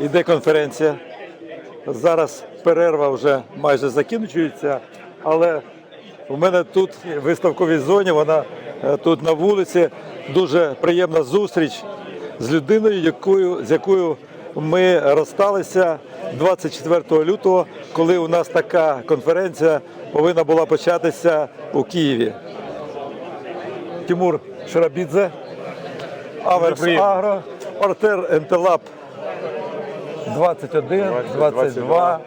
Іде конференція. Зараз перерва вже майже закінчується, але у мене тут в виставковій зоні, вона е, тут на вулиці. Дуже приємна зустріч з людиною, якою, з якою ми розсталися 24 лютого, коли у нас така конференція повинна була початися у Києві. Тимур Шарабідзе. Аверс. Агро, партер НТЛАБ 21, 22.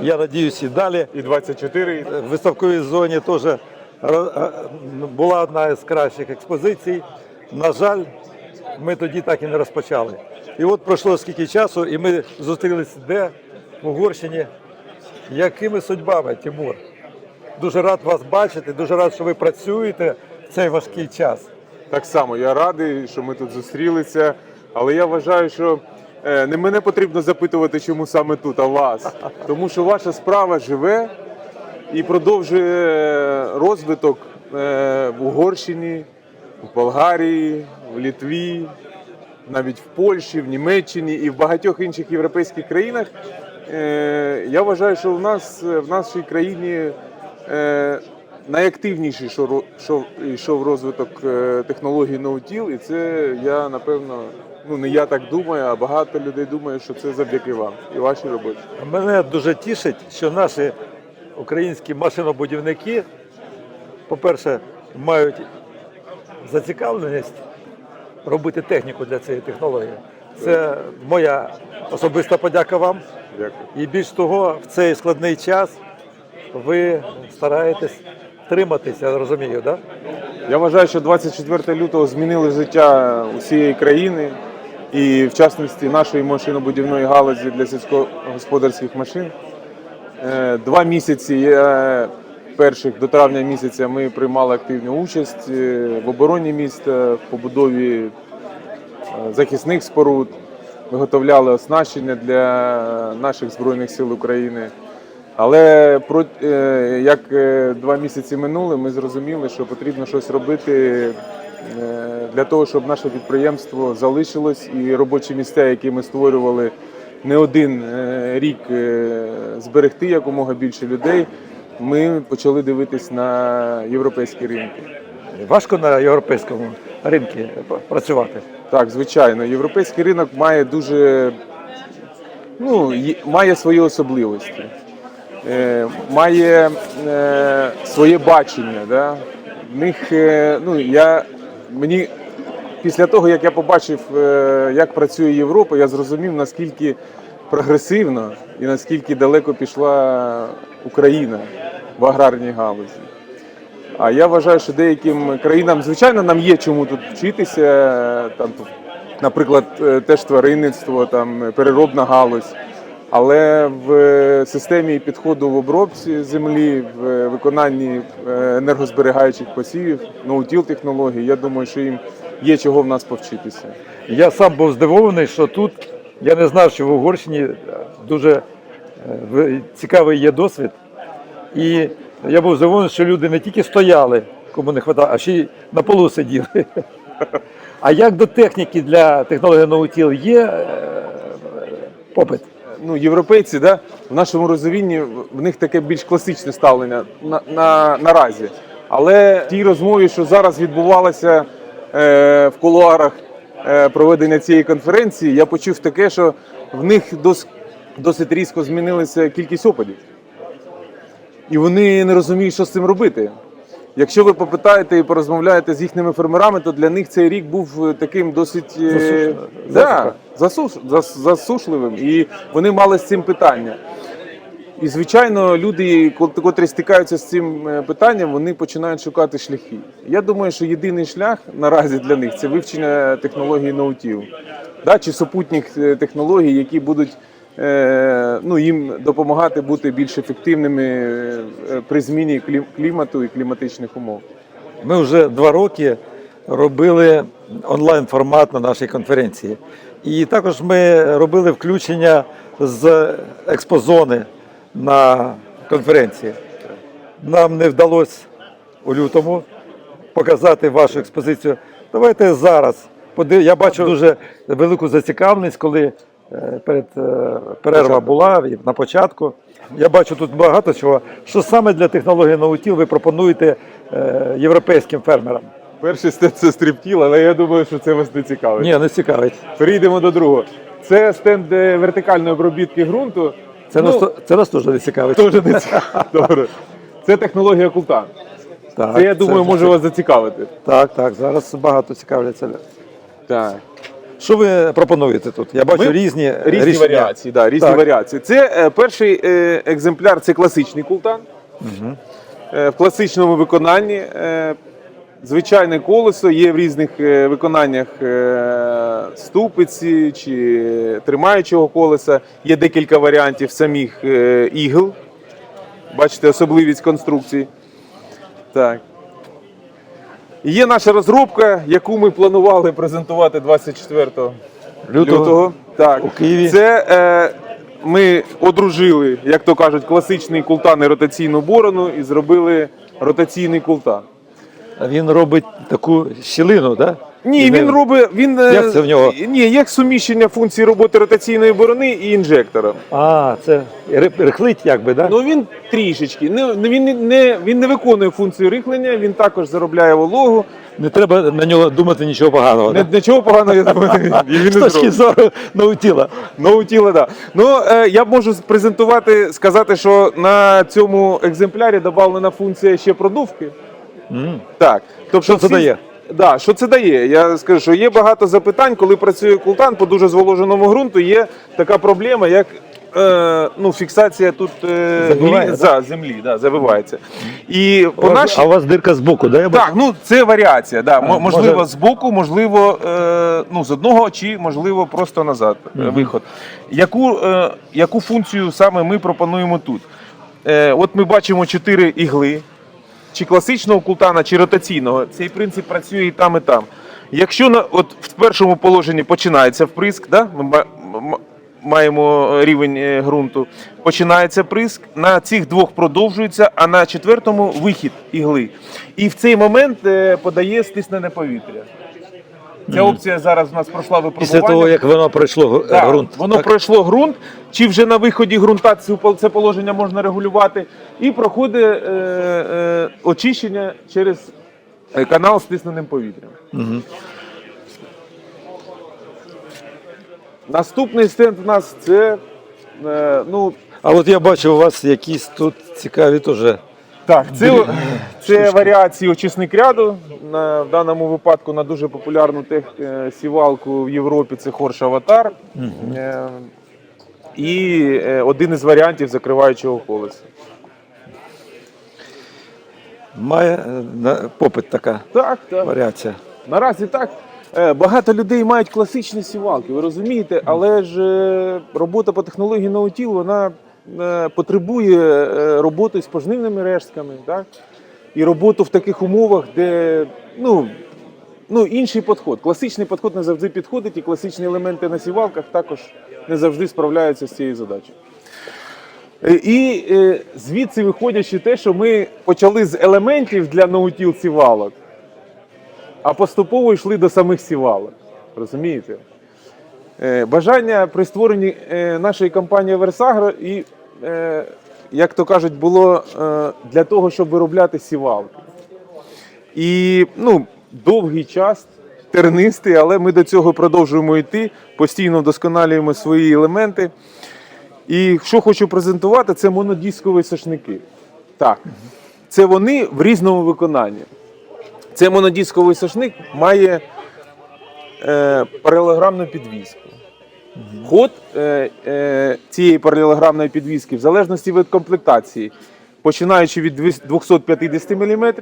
Я надіюсь і далі. І 24. В виставковій зоні теж е, була одна із кращих експозицій. На жаль, ми тоді так і не розпочали. І от пройшло скільки часу, і ми зустрілися де? В Угорщині. Якими судьбами, Тимур? Дуже рад вас бачити, дуже рад, що ви працюєте в цей важкий час. Так само я радий, що ми тут зустрілися. Але я вважаю, що е, не мене потрібно запитувати, чому саме тут, а вас. Тому що ваша справа живе і продовжує розвиток е, в Угорщині, в Болгарії, в Літві, навіть в Польщі, в Німеччині і в багатьох інших європейських країнах. Е, Я вважаю, що в нас в нашій країні найактивніший що що йшов розвиток е, технологій ноутіл, і це я напевно, ну не я так думаю, а багато людей думає, що це завдяки вам і вашій роботі. Мене дуже тішить, що наші українські машинобудівники, по-перше, мають зацікавленість робити техніку для цієї технології. Це моя особиста подяка вам. Дякую. І більш того, в цей складний час ви стараєтесь триматися, я розумію, да? Я вважаю, що 24 лютого змінили життя усієї країни і, в частності, нашої машинобудівної галузі для сільськогосподарських машин. Е, Два місяці е, перших до травня місяця ми приймали активну участь е, в обороні міста, в побудові захисних споруд, виготовляли оснащення для наших збройних сил України. Але про е, як е, два місяці минули, ми зрозуміли, що потрібно щось робити е, для того, щоб наше підприємство залишилось і робочі місця, які ми створювали не один рік, зберегти якомога більше людей. Ми почали дивитись на європейські ринки. Важко на європейському ринку працювати. Так, звичайно, європейський ринок має дуже ну, має свої особливості, має е, своє бачення. Да? В них, е, ну, я, мені, після того, як я побачив, е, як працює Європа, я зрозумів, наскільки прогресивно і наскільки далеко пішла Україна в аграрній галузі. А я вважаю, що деяким країнам, звичайно, нам є чому тут вчитися. Там, наприклад, е, теж тваринництво, там переробна галузь. Але в системі підходу в обробці землі, в виконанні е, енергозберігаючих посівів, ноутіл технологій, я думаю, що їм є чого в нас повчитися. Я сам був здивований, що тут я не знав, що в Угорщині е, дуже е, цікавий є досвід. І я був здивований, що люди не тільки стояли, кому не вистачало, а ще й на полу сиділи. А як до техніки для технології ноутіл є е, попит? Ну, європейці, да, в нашому розумінні в них таке більш класичне ставлення на, на, наразі. Але в тій розмові, що зараз відбувалося е, в кулуарах е, проведення цієї конференції, я почув таке, що в них дос, досить різко змінилася кількість опадів. І вони не розуміють, що з цим робити. Якщо ви попитаєте і порозмовляєте з їхніми фермерами, то для них цей рік був е, таким досить е, Засушливим. да, засуш, зас- засушливим, і вони мали з цим питання. І звичайно, люди, кот- котрі стикаються з цим е, питанням, вони починають шукати шляхи. Я думаю, що єдиний шлях наразі для них це вивчення технології ноутів, да, чи супутніх технологій, які будуть ну, їм допомагати бути більш ефективними е, при зміні клімату і кліматичних умов. Ми вже два роки робили онлайн формат на нашій конференції. І також ми робили включення з експозони на конференції. Нам не вдалося у лютому показати вашу експозицію. Давайте зараз. Я бачу дуже велику зацікавленість, коли е, перед е, перерва була на початку. Я бачу тут багато чого. Що саме для технології наутіл ви пропонуєте е, європейським фермерам? Перший стенд це стріптіл, але я думаю, що це вас не цікавить. Ні, не цікавить. Перейдемо до другого. Це стенд е, вертикальної обробітки ґрунту. Це, Ну, нас, це нас теж не цікавить. Теж не цікаво. Добре. Це технологія култан. Так, Це, я думаю, може вас зацікавити. Так, так, зараз багато цікавляться. Так. Що ви пропонуєте тут? Я бачу Ми- різні, Різні рішення. варіації, да, різні Так. варіації. Це е, перший е, екземпляр це класичний култан. Е, в класичному виконанні. Е, звичайне колесо є в різних е, виконаннях е, ступиці чи тримаючого колеса. Є декілька варіантів самих е, ігл. Бачите, особливість конструкції. Так. Є наша розробка, яку ми планували презентувати 24 Лютого. лютого. Так. У Києві. Це е, ми одружили, як то кажуть, класичний култан і ротаційну борону і зробили ротаційний култан. Він робить таку щілину, так? Ні, він робить. Він, е, Як це в нього? Ні, як суміщення функції роботи ротаційної борони і інжектора. А, це ри- рихлить якби, так? Ну він трішечки. Не, він, не- не, він не виконує функцію рихлення, він також заробляє вологу. Не треба на нього думати нічого поганого. Не, нічого поганого я думаю, він не З точки зору наутіла. Ну, тіла, да. Ну, е, я можу презентувати, сказати, що на цьому екземплярі додавлена функція ще продувки. М. Так. Тобто Що це дає? Да, що це дає? Я скажу, що є багато запитань, коли працює култан по дуже зволоженому ґрунту, є така проблема, як е, ну, фіксація тут е, Забиває, глі- да? за землі, да, забивається. І по нашій... А у вас дирка з боку, да? я? Так, ну це варіація. Да. А, можливо, може- з боку, можливо, е, ну, з одного, чи можливо просто назад е, виход. Яку, е, яку функцію саме ми пропонуємо тут? Е, от ми бачимо чотири ігли, чи класичного култана, чи ротаційного. Цей принцип працює і там, і там. Якщо на, от в першому положенні починається вприск, да? ми маємо рівень е, ґрунту, починається приск, на цих двох продовжується, а на четвертому вихід ігли. І в цей момент е, подає стиснене повітря. Ця опція зараз у нас пройшла випробування. Після того, як воно пройшло Так, ґрунт. Воно так? пройшло ґрунт, чи вже на виході ґрунта цю пол- це положення можна регулювати, і проходить е, е, очищення через е, канал з тисненим повітрям. Мгм. Наступний стенд у нас це. Е, ну, А от я бачу, у вас якісь тут цікаві теж. Так, це, це варіації очисник ряду. На, в даному випадку на дуже популярну тех, е, сівалку в Європі це Хорш Аватар. Е, і е, один із варіантів закриваючого колеса. Має е, на- попит така Так, так. варіація. Наразі так. Е, Багато людей мають класичні сівалки, ви розумієте, але ж е, робота по технології наутіл, вона потребує е, роботи з пожнивними рештками, так? і роботу в таких умовах, де ну, ну, інший підход. Класичний підход не завжди підходить, і класичні елементи на сівалках також не завжди справляються з цією задачею. Е, І е, звідси виходячи те, що ми почали з елементів для наутіл сівалок, а поступово йшли до самих сівалок. Розумієте? Е, Бажання при створенні е, нашої компанії Версагро і, е, як то кажуть, було е, для того, щоб виробляти сівалки. І ну, довгий час, тернистий, але ми до цього продовжуємо йти, постійно вдосконалюємо свої елементи. І що хочу презентувати, це монодискові сошники. Так, це вони в різному виконанні. Цей монодисковий сошник має е, паралелограмну підвіску. Ход е, е, цієї паралелограмної підвіски, в залежності від комплектації, починаючи від 250 мм,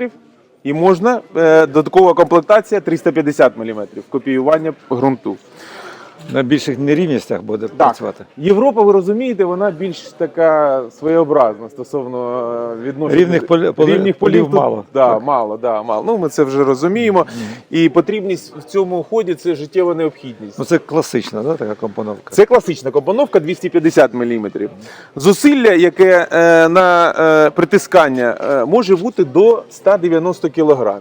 і можна е, додаткова комплектація 350 мм копіювання ґрунту. На більших нерівностях буде працювати. Європа, ви розумієте, вона більш така своєобразна стосовно е, відношення Рівних полі- полі- рівних полів тут- мало. Да, Так. мало, да, мало. Ну ми це вже розуміємо. І потрібність в цьому ході це життєва необхідність. Ну це класична, да, така компоновка. Це класична компоновка 250 мм. Зусилля, яке е, на е, притискання е, може бути до 190 кг.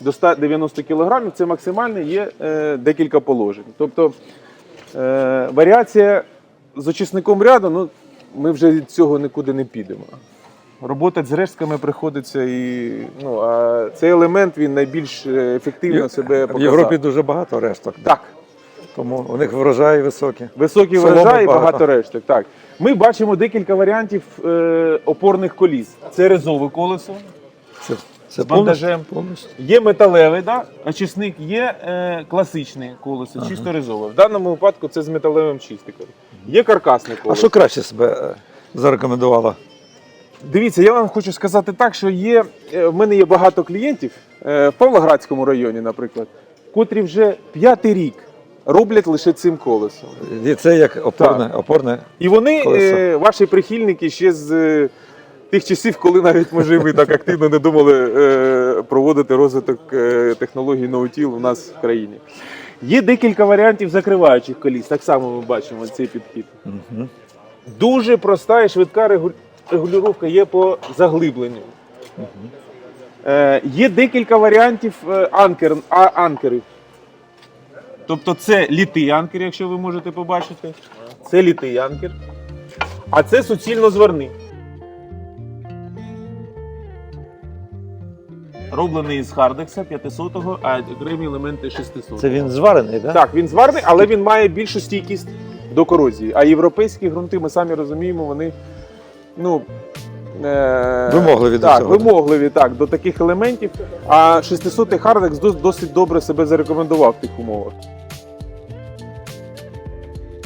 До 190 кг це максимальне є е, декілька положень. Тобто Е, варіація з очисником ряду, ну, ми вже від цього нікуди не підемо. Робота з рештками приходиться і ну, а цей елемент він найбільш е, ефективно себе В показав. Європі дуже багато решток, Так, тому у них врожаї високі. високий Соломи врожай і багато. багато решток. Так. Ми бачимо декілька варіантів е, опорних коліс. Це резове колесо, Це, це бандажем. повністю. Є металевий, да? очисник, є е, класичне колесо, чисто резове. В даному випадку це з металевим чистиком. Є каркасне А колесо. що краще себе е, зарекомендувало? Дивіться, я вам хочу сказати так, що є, е, в мене є багато клієнтів е, в Павлоградському районі, наприклад, котрі вже п'ятий рік роблять лише цим колесом. І це як опорне, опорне. І вони, Колесо. е, ваші прихильники, ще з е, тих часів, коли навіть може ви так активно не думали е, проводити розвиток е, технологій ноутіл у нас в країні. Є декілька варіантів закриваючих коліс. Так само ми бачимо цей підхід. Угу. Дуже проста і швидка регу- регулювання є по заглибленню. Е, є декілька варіантів е, анкер, а, анкерів. Тобто це літий анкер, якщо ви можете побачити. Це літий анкер. А це суцільно зварний. Роблений із Хардекса 500-го, а окремі елементи 600-го. Це він зварений, так? Так, він зварний, але він має більшу стійкість до корозії. А європейські ґрунти, ми самі розуміємо, вони ну, е, Вимогливі до так, цього. вимогливі так, до таких елементів. А 600-й Хардекс дос- досить добре себе зарекомендував в тих умовах.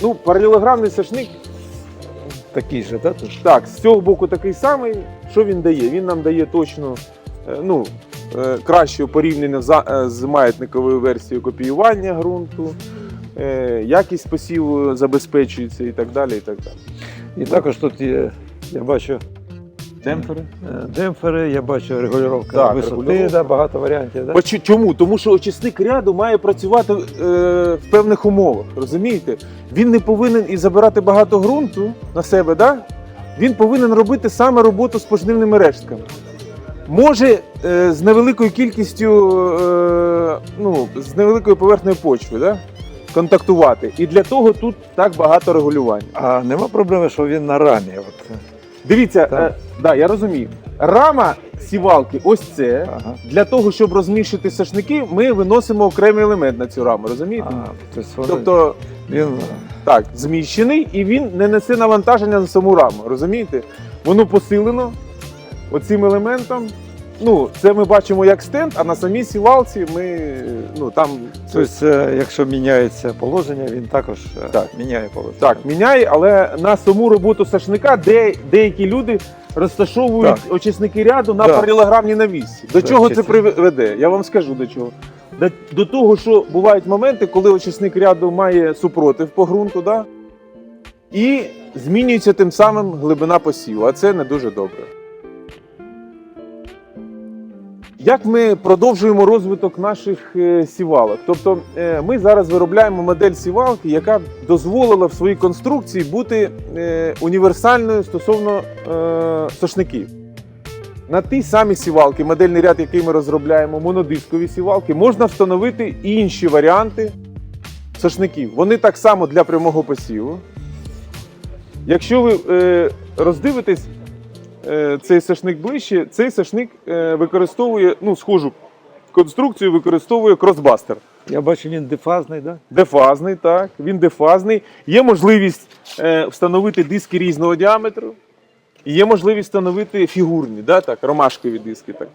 Ну, паралелограмний сашник, Такий же, так? Так, з цього боку такий самий. Що він дає? Він нам дає точно е, ну, е, краще порівняно е, з маятниковою версією копіювання ґрунту, е, якість посіву забезпечується і так далі. І так далі. І також тут є, я бачу Демпфери? демпфери, я бачу регулювання Так, висоти, регулювання. Да, багато варіантів. Да? Чому? Тому що очисник ряду має працювати е, в певних умовах. Розумієте? Він не повинен і забирати багато ґрунту на себе, да? він повинен робити саме роботу з пожнивними рештками. Може е, з невеликою кількістю, е, ну, з невеликою поверхнею почви да? контактувати. І для того тут так багато регулювань. А нема проблеми, що він на рамі. От. Дивіться, е, да, я розумію. Рама сівалки, ось це. Ага. Для того, щоб розміщити сашники, ми виносимо окремий елемент на цю раму, розумієте? А, тобто Тобто, він так, зміщений і він не несе навантаження на саму раму, розумієте? Воно посилено оцим елементом. Ну, це ми бачимо як стенд, а на самій сівалці ми ну там тобто, е, якщо міняється положення, він також е, Так. міняє положення. так міняє, але на саму роботу сашника, де деякі люди розташовують Так. очисники ряду на Да. паралелограмній навісці. До Да, чого це приведе? Я вам скажу до чого. До, до того, що бувають моменти, коли очисник ряду має супротив по ґрунту, да? і змінюється тим самим глибина посіву, а це не дуже добре. Як ми продовжуємо розвиток наших е, сівалок? Тобто е, ми зараз виробляємо модель сівалки, яка дозволила в своїй конструкції бути е, універсальною стосовно сошників. На ті самі сівалки, модельний ряд, який ми розробляємо, монодискові сівалки, можна встановити інші варіанти сошників. Вони так само для прямого посіву. Якщо ви роздивитесь цей сашник ближче, цей сашник е, використовує ну, схожу конструкцію, використовує кросбастер. Я бачу, він дефазний, да? Дефазний, так, він дефазний. Є можливість е, встановити диски різного діаметру. Є можливість встановити фігурні, да, так, ромашкові диски. Так.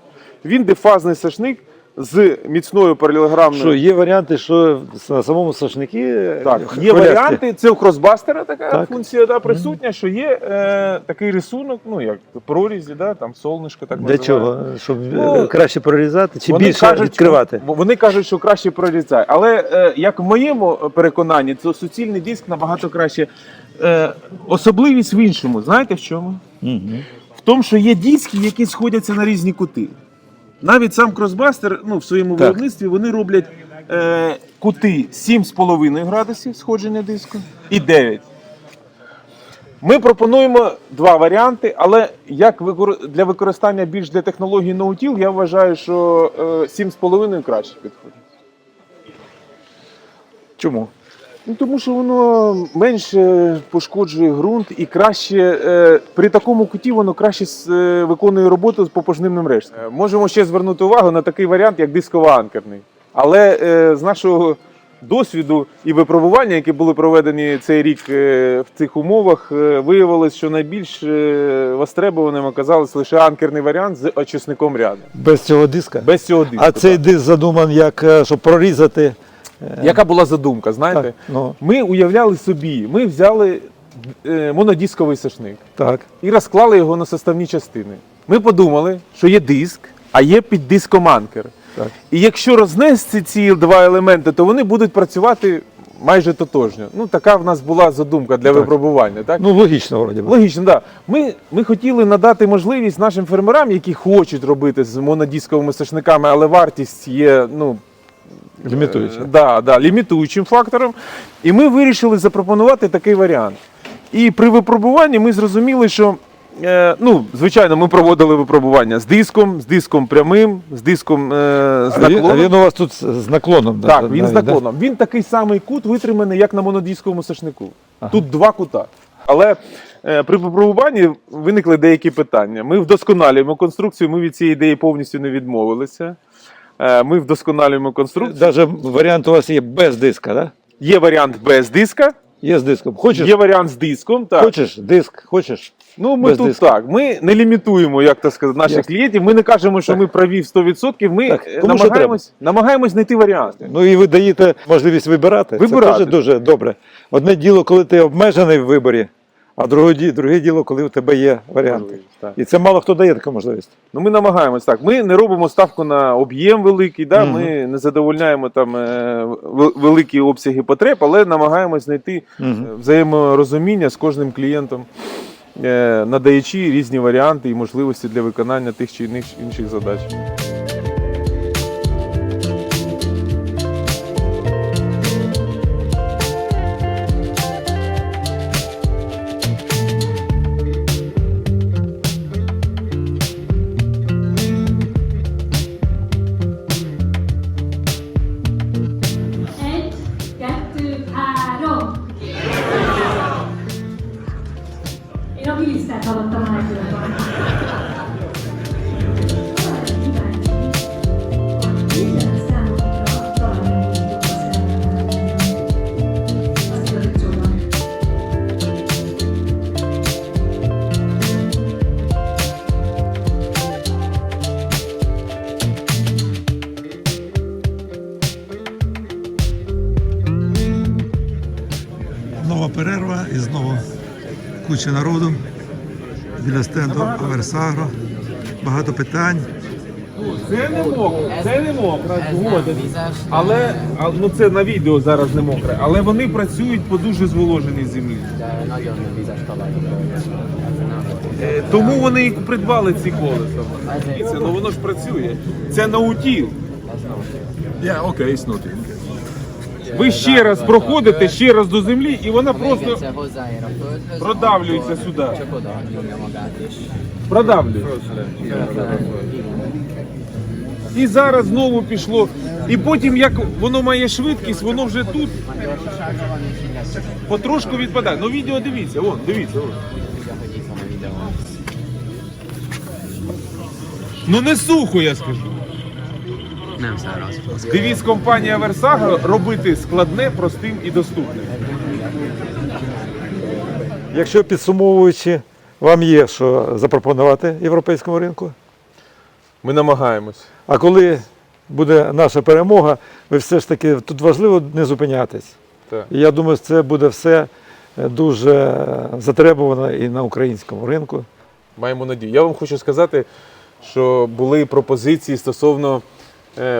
Він дефазний сашник з міцною паралелограмною. Що є варіанти, що на самому сошники Так, е, є коляски. варіанти, це у кросбастера така Так. функція да, присутня, що є е, такий рисунок, ну як прорізі, да, там солнишко так Для чого? Щоб е, Ну, краще прорізати чи більше кажуть, відкривати? Вони кажуть, що краще прорізає. Але е, як в моєму переконанні, то суцільний диск набагато краще. Е, особливість в іншому, знаєте в чому? Угу. В тому, що є диски, які сходяться на різні кути. Навіть сам кросбастер ну, в своєму Так. виробництві вони роблять е, кути 7,5 градусів сходження диску і 9. Ми пропонуємо два варіанти, але як для використання більш для технології ноутіл, я вважаю, що е, 7,5 краще підходить. Чому? Ну, тому що воно менше пошкоджує ґрунт і краще е, при такому куті воно краще с- е, виконує роботу з попожнивним рештом. Е, можемо ще звернути увагу на такий варіант, як дисково-анкерний. Але е, з нашого досвіду і випробування, які були проведені цей рік е, в цих умовах, е, виявилось, що найбільш е, востребованим оказалось лише анкерний варіант з очисником ряду. Без цього диска? Без цього диску. А цей диск задуман як, е, щоб прорізати. Е, Яка була задумка, знаєте? Так, ну, Ми уявляли собі, ми взяли е, монодисковий сошник так. і розклали його на составні частини. Ми подумали, що є диск, а є під диском. Так. І якщо рознести ці два елементи, то вони будуть працювати майже тотожньо. Ну, така в нас була задумка для Так. випробування. Так? Ну, логічно, вроді. Логічно, так. Да. Ми, ми хотіли надати можливість нашим фермерам, які хочуть робити з монодисковими сошниками, але вартість є ну, Лімітуючи. Е, Да, да, лімітуючим фактором. І ми вирішили запропонувати такий варіант. І при випробуванні ми зрозуміли, що. е, Ну, звичайно, ми проводили випробування з диском, з диском прямим, з диском е, з наклоном. а він у вас тут з наклоном. да, так, навіть, він з да? наклоном. Він такий самий кут витриманий, як на монодисковому сошнику. Ага. Тут два кута. Але е, при випробуванні виникли деякі питання. Ми вдосконалюємо конструкцію, ми від цієї ідеї повністю не відмовилися. Е, Ми вдосконалюємо конструкцію. Даже варіант у вас є без диска, да? Є варіант без диска, Є з диском. Хочеш? є варіант з диском. Так. Хочеш диск, хочеш. Ну, ми без тут диска. так. Ми не лімітуємо, як то сказати, наших Ясно. клієнтів. Ми не кажемо, що Так. ми праві в 100%. Ми Так, кому намагаємось, намагаємось знайти варіанти. Ну і ви даєте можливість вибирати. Вибирати. Це теж дуже добре. Одне діло, коли ти обмежений в виборі, а друге, ді- друге діло, коли у тебе є варіанти. Так. І це мало хто дає таку можливість. Ну, ми намагаємось так. Ми не робимо ставку на об'єм великий, да? Мгм. ми не задовольняємо там е, вел- великі обсяги потреб, але намагаємось знайти е, Мгм. взаєморозуміння з кожним клієнтом, е, надаючи різні варіанти і можливості для виконання тих чи інших інших задач. Куча народу біля стенду Аверсагро. Багато питань. Це не мокре, це не мокре, згоден. Але ну це на відео зараз не мокре, але вони працюють по дуже зволоженій землі. Е, Тому вони і придбали ці колеса. Це ну воно ж працює. Це наутіл. Yeah, okay, it's not in. Ви ще раз проходите, ще раз до землі, і вона просто продавлюється сюди. Продавлюється. І зараз знову пішло. І потім, як воно має швидкість, воно вже тут потрошку відпадає. Ну відео дивіться, вон, дивіться. Вон. Ну не сухо, я скажу. Nem száraz. Девіз компанія Версага робити складне, простим і доступним. Якщо підсумовуючи, вам є що запропонувати європейському ринку. Ми намагаємось. А коли буде наша перемога, ви все ж таки тут важливо не зупинятись. Так. І я думаю, це буде все е, дуже затребувано і на українському ринку. Маємо надію. Я вам хочу сказати, що були пропозиції стосовно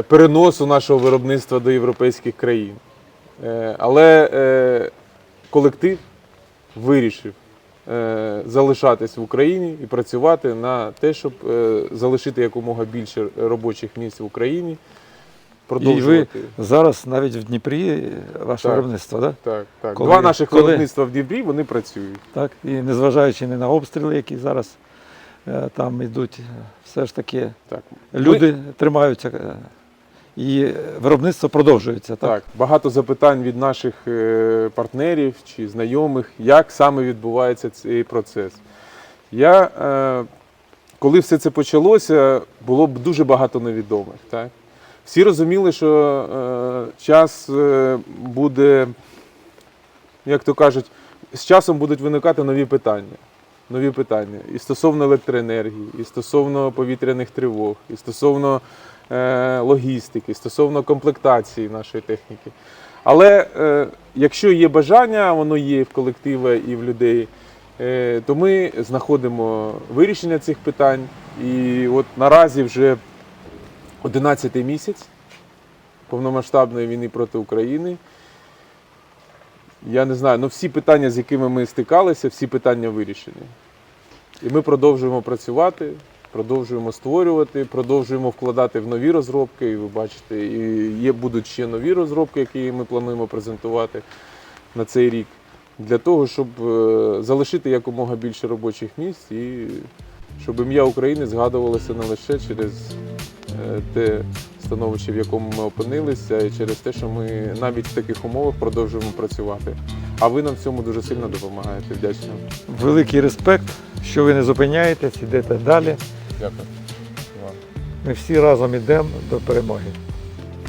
переносу нашого виробництва до європейських країн. Е, але е, колектив вирішив е, залишатись в Україні і працювати на те, щоб е, залишити якомога більше робочих місць в Україні. І ви Продовжувати. зараз навіть в Дніпрі е, ваше Так. виробництво, да? Так, так. Коли- Два наших коли- виробництва в Дніпрі вони працюють. так? І незважаючи не на обстріли, які зараз е, там йдуть, е, все ж таки Так. люди тримаються е, і виробництво продовжується. Так? Так, багато запитань від наших е, партнерів чи знайомих, як саме відбувається цей процес. Я, е, коли все це почалося, було б дуже багато невідомих. Так? Всі розуміли, що е, час е, буде, як то кажуть, з часом будуть виникати нові питання. Нові питання і стосовно електроенергії, і стосовно повітряних тривог, і стосовно е, логістики, стосовно комплектації нашої техніки. Але е, якщо є бажання, воно є в колектива і в людей, е, то ми знаходимо вирішення цих питань. І от наразі вже 11 місяць повномасштабної війни проти України. Я не знаю, ну всі питання, з якими ми стикалися, всі питання вирішені. І ми продовжуємо працювати, продовжуємо створювати, продовжуємо вкладати в нові розробки. І ви бачите, і є будуть ще нові розробки, які ми плануємо презентувати на цей рік, для того, щоб е, залишити якомога більше робочих місць і щоб ім'я України згадувалося не лише через е, те становище, в якому ми опинилися, і через те, що ми навіть в таких умовах продовжуємо працювати. А ви нам в цьому дуже сильно допомагаєте. Вдячно. Великий респект, що ви не зупиняєтесь, ідете далі. Дякую. Ми всі разом йдемо до перемоги.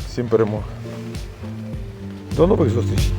Всім перемог. До нових зустрічей.